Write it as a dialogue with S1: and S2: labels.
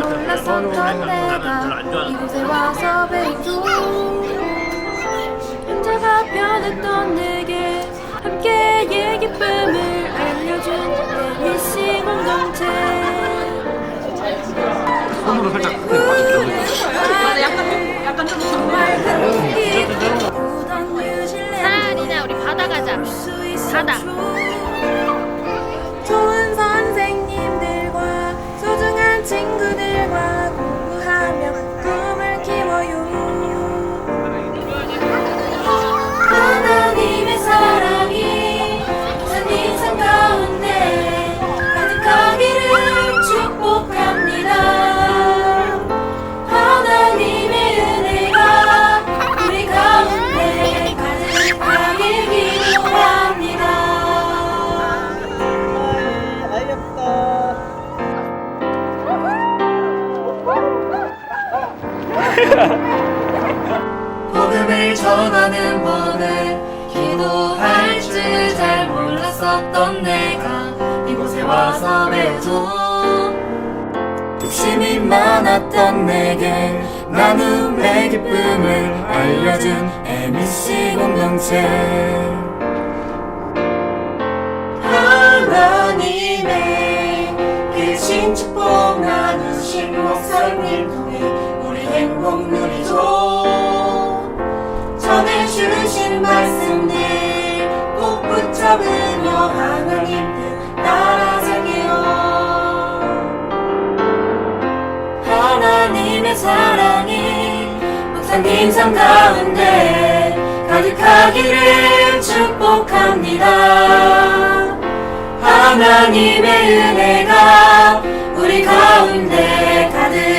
S1: 몰랐었던 내가 이곳에 와서 배우죠 혼자가 변했던 내게 함께의 기쁨을 알려준 내 미싱 공동체
S2: 손으로 살짝
S1: 약간 좀 정말 보던 뉴질랜드
S3: 사연이나 우리 바다 가자. 바다.
S1: 복음을 전하는 법을 기도할 줄 잘 몰랐었던 내가 이곳에 와서 배우죠 욕심이 많았던 내게 나눔의 기쁨을 알려준 MBC 공동체 크신 축복 나누신 목사님 통해 우리 행복 누리죠 전해주신 말씀들 꼭 붙잡으며 하나님 뜻 따라 살게요. 하나님의 사랑이 목사님 삶 가운데 가득하기를 축복합니다 하나님의 은혜가 우리 가운데 가득